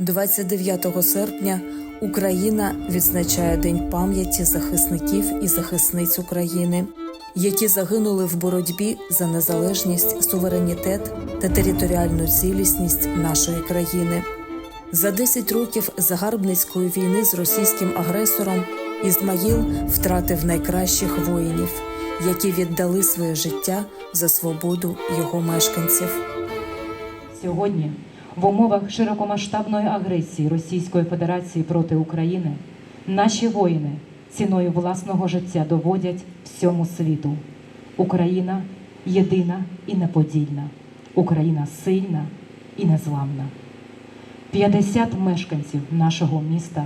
29 серпня Україна відзначає День пам'яті захисників і захисниць України, які загинули в боротьбі за незалежність, суверенітет та територіальну цілісність нашої країни. За 10 років загарбницької війни з російським агресором Ізмаїл втратив найкращих воїнів, які віддали своє життя за свободу його мешканців. Сьогодні, в умовах широкомасштабної агресії Російської Федерації проти України, наші воїни ціною власного життя доводять всьому світу: Україна єдина і неподільна, Україна сильна і незламна. 50 мешканців нашого міста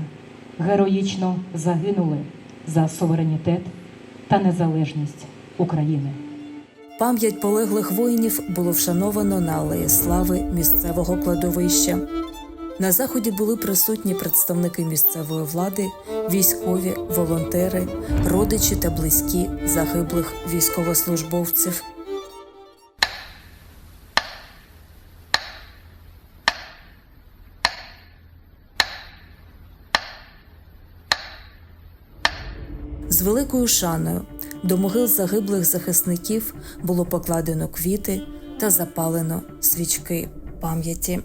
героїчно загинули за суверенітет та незалежність України. Пам'ять полеглих воїнів було вшановано на Алеї Слави місцевого кладовища. На заході були присутні представники місцевої влади, військові, волонтери, родичі та близькі загиблих військовослужбовців. З великою шаною до могил загиблих захисників було покладено квіти та запалено свічки пам'яті.